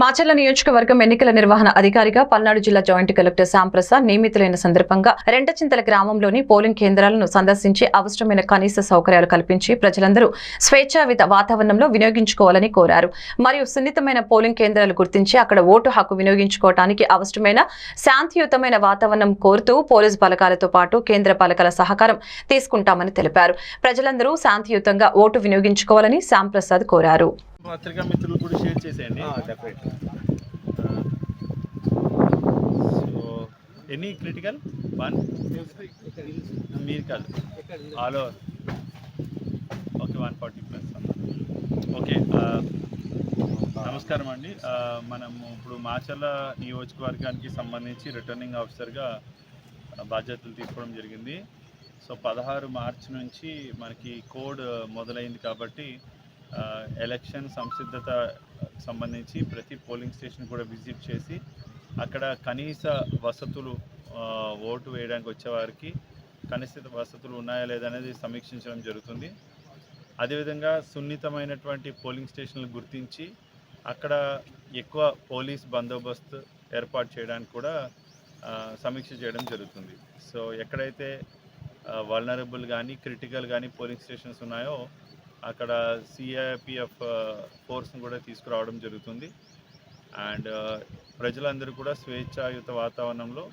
మాచర్ల నియోజకవర్గం ఎన్నికల నిర్వహణ అధికారిగా పల్నాడు జిల్లా జాయింట్ కలెక్టర్ శ్యాంప్రసాద్ నియమితులైన సందర్భంగా రెండచింతల గ్రామంలోని పోలింగ్ కేంద్రాలను సందర్శించి అవసరమైన కనీస సౌకర్యాలు కల్పించి ప్రజలందరూ స్వేచ్ఛావిత వాతావరణంలో వినియోగించుకోవాలని కోరారు. మరియు సున్నితమైన పోలింగ్ కేంద్రాలు గుర్తించి అక్కడ ఓటు హక్కు వినియోగించుకోవడానికి అవసరమైన శాంతియుతమైన వాతావరణం కోరుతూ పోలీస్ బలగాలతో పాటు కేంద్ర బలగాల సహకారం తీసుకుంటామని తెలిపారు. ప్రజలందరూ శాంతియుతంగా ఓటు వినియోగించుకోవాలని శ్యాంప్రసాద్ కోరారు. పత్రికా మిత్రులు కూడా షేర్ చేసేయండి. సో ఎనీ క్రిటికల్ వన్ మీరు కాదు. All over okay one forty plus okay నమస్కారం అండి. ఆ, మనము ఇప్పుడు మాచర్ల నియోజకవర్గానికి సంబంధించి రిటర్నింగ్ ఆఫీసర్గా బాధ్యతలు తీసుకోవడం జరిగింది. సో పదహారు మార్చి నుంచి మనకి కోడ్ మొదలైంది కాబట్టి ఎలక్షన్ సంసిద్ధత సంబంధించి ప్రతి పోలింగ్ స్టేషన్ కూడా విజిట్ చేసి అక్కడ కనీస వసతులు ఓటు వేయడానికి వచ్చేవారికి కనీస వసతులు ఉన్నాయా లేదా అనేది సమీక్షించడం జరుగుతుంది. అదేవిధంగా సున్నితమైనటువంటి పోలింగ్ స్టేషన్లు గుర్తించి అక్కడ ఎక్కువ పోలీస్ బందోబస్తు ఏర్పాటు చేయడానికి కూడా సమీక్ష చేయడం జరుగుతుంది. సో ఎక్కడైతే వల్నరబుల్ కానీ క్రిటికల్ కానీ పోలింగ్ స్టేషన్స్ ఉన్నాయో అక్కడ సిఐపిఎఫ్ ఫోర్స్ని uh, కూడా తీసుకురావడం జరుగుతుంది. అండ్ uh, ప్రజలందరూ కూడా స్వేచ్ఛాయుత వాతావరణంలో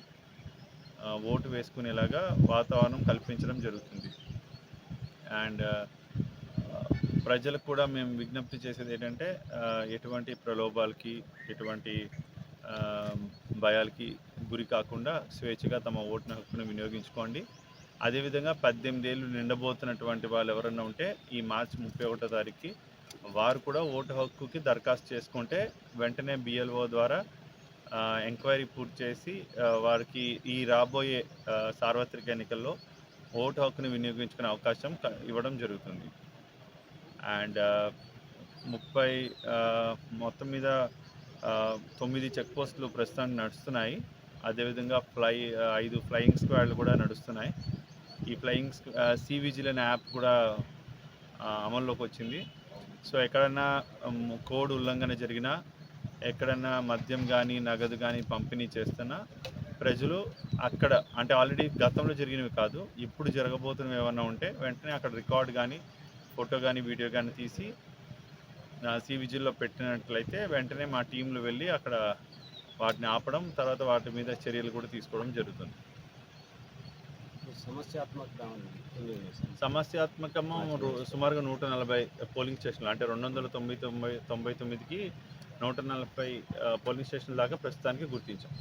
uh, ఓటు వేసుకునేలాగా వాతావరణం కల్పించడం జరుగుతుంది. అండ్ ప్రజలకు కూడా మేము విజ్ఞప్తి చేసేది ఏంటంటే ఎటువంటి ప్రలోభాలకి ఎటువంటి um, భయాలకి గురి కాకుండా స్వేచ్ఛగా తమ ఓటున హక్కును వినియోగించుకోండి. అదేవిధంగా పద్దెనిమిది ఏళ్ళు నిండబోతున్నటువంటి వాళ్ళు ఎవరన్నా ఉంటే ఈ మార్చి ముప్పై ఒకటో తారీఖుకి వారు కూడా ఓటు హక్కుకి దరఖాస్తు చేసుకుంటే వెంటనే బిఎల్ఓ ద్వారా ఎంక్వైరీ పూర్తి చేసి వారికి ఈ రాబోయే సార్వత్రిక ఎన్నికల్లో ఓటు హక్కుని వినియోగించుకునే అవకాశం క- ఇవ్వడం జరుగుతుంది. అండ్ ముప్పై మొత్తం మీద తొమ్మిది చెక్ పోస్టులు ప్రస్తుతానికి నడుస్తున్నాయి. అదేవిధంగా ఫ్లై ఐదు ఫ్లయింగ్ స్క్వాడ్లు కూడా నడుస్తున్నాయి. ఈ ఫ్లయింగ్ సి విజిల్ అనే యాప్ కూడా అమల్లోకి వచ్చింది. సో ఎక్కడన్నా కోడ్ ఉల్లంఘన జరిగినా ఎక్కడన్నా మద్యం కానీ నగదు కానీ పంపిణీ చేస్తున్నా ప్రజలు అక్కడ అంటే ఆల్రెడీ గతంలో జరిగినవి కాదు ఇప్పుడు జరగబోతున్నవి ఏమన్నా ఉంటే వెంటనే అక్కడ రికార్డ్ కానీ ఫోటో కానీ వీడియో కానీ తీసి సి విజిల్లో పెట్టినట్లయితే వెంటనే మా టీంలు వెళ్ళి అక్కడ వాటిని ఆపడం తర్వాత వాటి మీద చర్యలు కూడా తీసుకోవడం జరుగుతుంది. సమస్యాత్మకము సుమారుగా నూట నలభై పోలింగ్ స్టేషన్లు. అంటే రెండు వందల తొంభై తొంభై తొంభై తొమ్మిదికి నూట నలభై పోలింగ్ స్టేషన్ల దాకా ప్రస్తుతానికి గుర్తించాం.